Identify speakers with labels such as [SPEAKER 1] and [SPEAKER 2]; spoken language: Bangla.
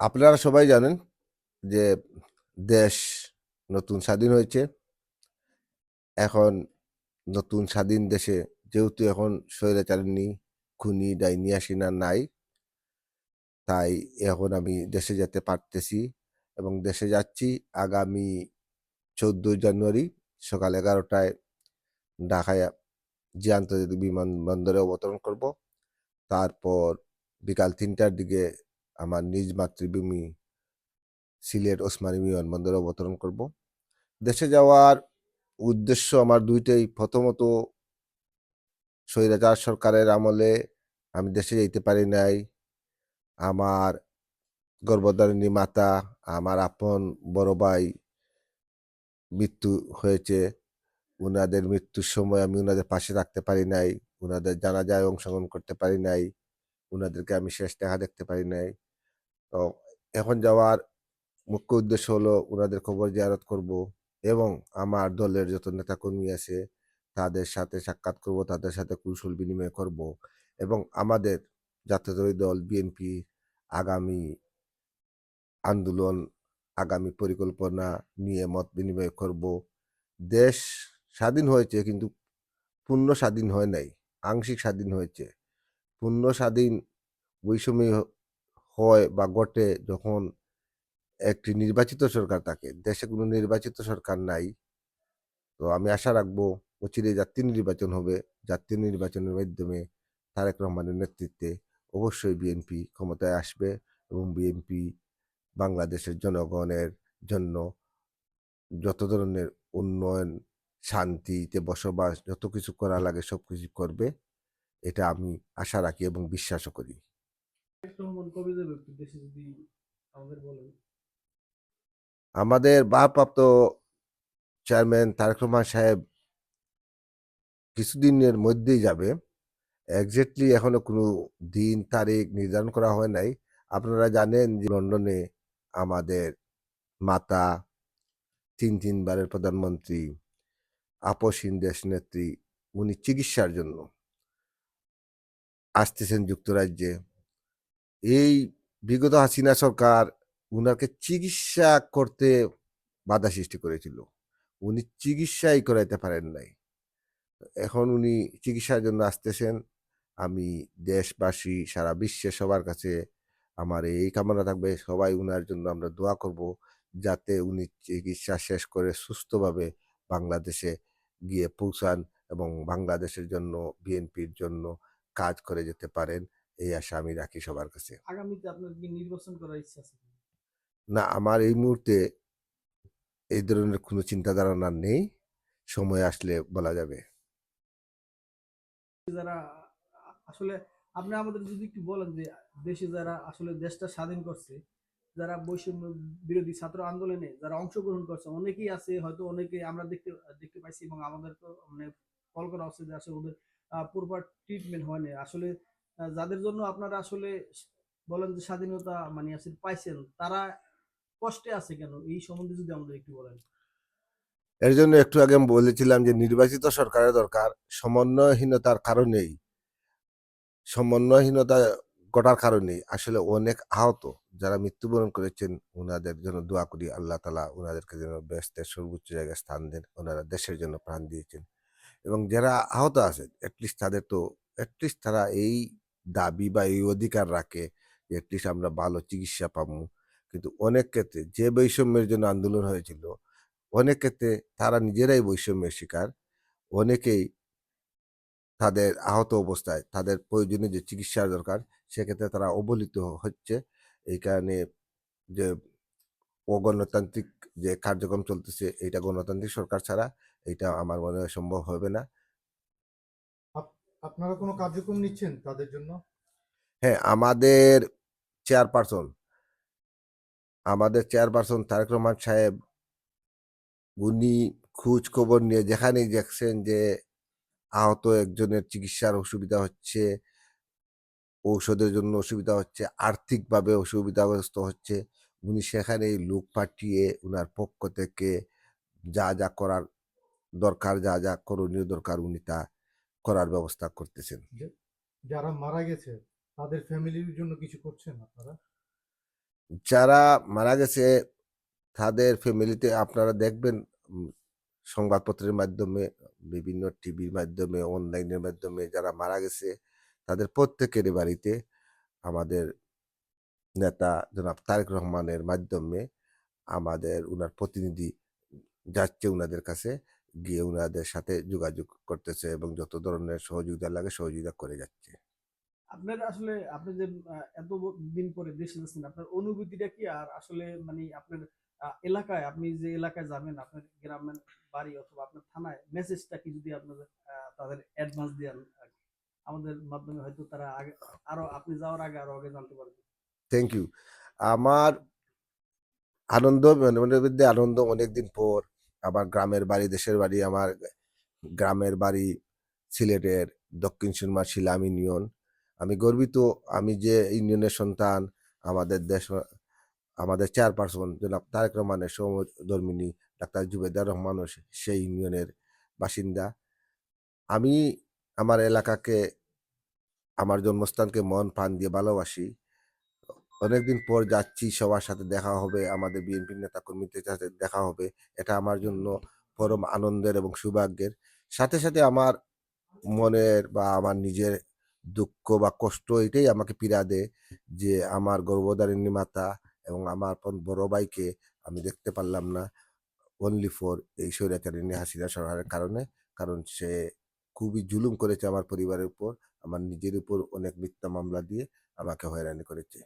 [SPEAKER 1] আপনারা সবাই জানেন যে দেশ নতুন স্বাধীন হয়েছে। এখন নতুন স্বাধীন দেশে যেহেতু এখন স্বৈরাচারিণী খুনি ডাইনি আসিনা নাই, তাই এখন আমি দেশে যেতে পারতেছি এবং দেশে যাচ্ছি আগামী চোদ্দই জানুয়ারি সকাল এগারোটায় ঢাকায় যে আন্তর্জাতিক বিমানবন্দরে অবতরণ করব। তারপর বিকাল তিনটার দিকে আমার নিজ মাতৃভূমি সিলেট ওসমানী বিমানবন্দরে অবতরণ করব। দেশে যাওয়ার উদ্দেশ্য আমার দুইটাই। প্রথমত, স্বৈরাচার সরকারের আমলে আমি দেশে যেতে পারি নাই। আমার গর্ভধারিণী মাতা, আমার আপন বড় ভাই মৃত্যু হয়েছে। ওনাদের মৃত্যুর সময় আমি ওনাদের পাশে রাখতে পারি নাই। উনাদের জানাজায় অংশগ্রহণ করতে পারি নাই। উনাদেরকে আমি শেষ দেখা দেখতে পারি নাই। তো এখন যাওয়ার মুখ্য উদ্দেশ্য হলো ওনাদের খবর জিয়ারত করব এবং আমার দলের যত নেতাকর্মী আছে তাদের সাথে সাক্ষাৎ করব, তাদের সাথে কৌশল বিনিময় করব এবং আমাদের জাতীয়তাবাদী দল বিএনপি আগামী আন্দোলন, আগামী পরিকল্পনা নিয়ে মত বিনিময় করব। দেশ স্বাধীন হয়েছে কিন্তু পূর্ণ স্বাধীন হয় নাই, আংশিক স্বাধীন হয়েছে। পূর্ণ স্বাধীন সময় হয় বা ঘটে যখন একটি নির্বাচিত সরকার থাকে। দেশে কোনো নির্বাচিত সরকার নাই। তো আমি আশা রাখব অচিরে জাতীয় নির্বাচন হবে। জাতীয় নির্বাচনের মাধ্যমে তারেক রহমানের নেতৃত্বে অবশ্যই বিএনপি ক্ষমতায় আসবে এবং বিএনপি বাংলাদেশের জনগণের জন্য যত ধরনের উন্নয়ন, শান্তিতে বসবাস, যত কিছু করা লাগে সব কিছু করবে। এটা আমি আশা রাখি এবং বিশ্বাসও করি।
[SPEAKER 2] আমাদের
[SPEAKER 1] ভারপ্রাপ্ত চেয়ারম্যান তারেক রহমান সাহেব কিছুদিনের মধ্যেই যাবে। একজাক্টলি এখনও কোনো দিন তারিখ নির্ধারণ করা হয় নাই। আপনারা জানেন যে লন্ডনে আমাদের মাতা তিন তিনবারের প্রধানমন্ত্রী আপসহীন দেশ নেত্রী উনি চিকিৎসার জন্য। আসতেছেন যুক্তরাজ্যে। এই বিগত হাসিনা সরকার উনাকে চিকিৎসা করতে বাধা সৃষ্টি করেছিল। উনি চিকিৎসাই করাইতে পারেন নাই। এখন উনি চিকিৎসার জন্য আসতেছেন। আমি দেশবাসী, সারা বিশ্বে সবার কাছে আমার এই কামনা থাকবে। সবাই উনার জন্য আমরা দোয়া করব যাতে উনি চিকিৎসা শেষ করে সুস্থভাবে বাংলাদেশে গিয়ে পৌঁছান এবং বাংলাদেশের জন্য, বিএনপির জন্য কাজ করে যেতে পারেন এই আশা আমি রাখি সবার কাছে।
[SPEAKER 2] আগামীতে আপনার কি নির্বাচন করার ইচ্ছা আছে
[SPEAKER 1] না আমার এই মুহূর্তে এই ধরনের কোনো চিন্তা ধারণা নেই সময় আসলে বলা যাবে।
[SPEAKER 2] যারা আসলে আপনি আমাদের যদি একটু বলেন যে দেশে যারা আসলে দেশটা স্বাধীন করছে যারা বৈষম্য বিরোধী ছাত্র আন্দোলনে যারা অংশগ্রহণ করছে অনেকেই আছে হয়তো অনেকে আমরা দেখতে দেখতে পাইছি এবং আমাদের তো মানে কল করা হচ্ছে যে আসলে ওদের পূর্বার ট্রিটমেন্ট হয়নি। আসলে যাদের জন্য আপনারা আসলে বলেন যে স্বাধীনতা মানে আসলে পাইছেন, তারা কষ্টে আছে কেন? এই সম্বন্ধে যদি আমাদের একটু বলেন।
[SPEAKER 1] এর জন্য একটু আগে আমি বলেছিলাম যে নির্বাচিত সরকারের দরকার, সমন্বয়হীনতার কারণেই। সমন্বয়হীনতা ঘটার কারণেই আসলে অনেক আহত যারা মৃত্যুবরণ করেছেন ওনাদের জন্য দোয়া করি, আল্লাহ তালা ওনাদেরকে যেন ব্যস্তের সর্বোচ্চ জায়গায় স্থান দেন ওনারা দেশের জন্য প্রাণ দিয়েছেন। এবং যারা আহত আছে অ্যাটলিস্ট তাদের তো অ্যাটলিস্ট তারা এই দাবি বা এই অধিকার রাখে যে অ্যাটলিস্ট আমরা ভালো চিকিৎসা পাবো। কিন্তু অনেক ক্ষেত্রে যে বৈষম্যের জন্য আন্দোলন হয়েছিল, অনেক ক্ষেত্রে তারা নিজেরাই বৈষম্যের শিকার। অনেকেই তাদের আহত অবস্থায় তাদের প্রয়োজনীয় যে চিকিৎসার দরকার, সেক্ষেত্রে তারা অবলিত হচ্ছে। এই কারণে যে অগণতান্ত্রিক যে কার্যক্রম চলতেছে এটা গণতান্ত্রিক সরকার ছাড়া এটা আমার মনে হয় সম্ভব হবে না।
[SPEAKER 3] আপনারা কোনো কার্যক্রম নিচ্ছেন তাদের জন্য?
[SPEAKER 1] হ্যাঁ আমাদের চেয়ারপারসন আমাদের চেয়ারপারসন তারেক রহমান সাহেব উনি খোঁজ খবর নিয়ে যেখানেই দেখছেন যে আহত একজনের চিকিৎসার অসুবিধা হচ্ছে ঔষধের জন্য অসুবিধা হচ্ছে আর্থিকভাবে অসুবিধাগ্রস্ত হচ্ছে উনি সেখানেই লোক পাঠিয়ে উনার পক্ষ থেকে যা যা করার দরকার যা যা করণীয় দরকার উনি তা করার ব্যবস্থা করতেছেন।
[SPEAKER 3] যারা মারা গেছে তাদের ফ্যামিলির জন্য কিছু করছেন আপনারা?
[SPEAKER 1] যারা মারা গেছে তাদের ফ্যামিলিতে আপনারা দেখবেন সংবাদপত্রের মাধ্যমে বিভিন্ন টিভির মাধ্যমে অনলাইনের মাধ্যমে যারা মারা গেছে তাদের প্রত্যেকের বাড়িতে আমাদের নেতা জনাব তারেক রহমানের মাধ্যমে আমাদের উনার প্রতিনিধি যাচ্ছে উনাদের কাছে। গিয়ে ওনাদের সাথে যোগাযোগ করতেছে এবং যত ধরনের সহযোগিতা লাগে সহযোগিতা করে যাচ্ছে।
[SPEAKER 2] আপনার আসলে আপনি যে এত দিন পরে দেশে যাচ্ছেন আপনার অনুভূতিটা কি? আর আসলে মানে আপনার এলাকায় আপনি যে এলাকায় যাবেন আপনার গ্রামের বাড়ি অথবা আপনার থানায় মেসেজটা কি যদি আপনাদের তাদের অ্যাডভান্স দেন। আমাদের মাধ্যমে হয়তো তারা আগে আরও আপনি যাওয়ার আগে আরও আগে জানতে পারবে।
[SPEAKER 1] থ্যাংক ইউ আমার আনন্দ মধ্যে আনন্দ অনেকদিন পর আমার গ্রামের বাড়ি, দেশের বাড়ি, আমার গ্রামের বাড়ি সিলেটের দক্ষিণ সুরমা শিলাম ইউনিয়ন। আমি গর্বিত, আমি যে ইউনিয়নের সন্তান, আমাদের দেশ, আমাদের চেয়ারপারসন জনাব তারেক রহমানের সহধর্মিনী ডাক্তার জুবেদার রহমানও সেই ইউনিয়নের বাসিন্দা। আমি আমার এলাকাকে, আমার জন্মস্থানকে মন প্রাণ দিয়ে ভালোবাসি। অনেকদিন পর যাচ্ছি, সবার সাথে দেখা হবে, আমাদের বিএনপি নেতা কর্মীদের সাথে দেখা হবে। এটা আমার জন্য পরম আনন্দের এবং সৌভাগ্যের। সাথে সাথে আমার মনের বা আমার নিজের দুঃখ বা কষ্ট এটাই আমাকে পীড়া দেয় যে আমার গর্ভধারিণী মাতা এবং আমার বড় ভাইকে আমি দেখতে পারলাম না। অনলি ফর এই স্বৈরাচারিণী হাসিনা সরকারের কারণে, কারণ সে খুবই জুলুম করেছে আমার পরিবারের উপর, আমার নিজের উপর অনেক মিথ্যা মামলা দিয়ে আমাকে হয়রানি করেছে।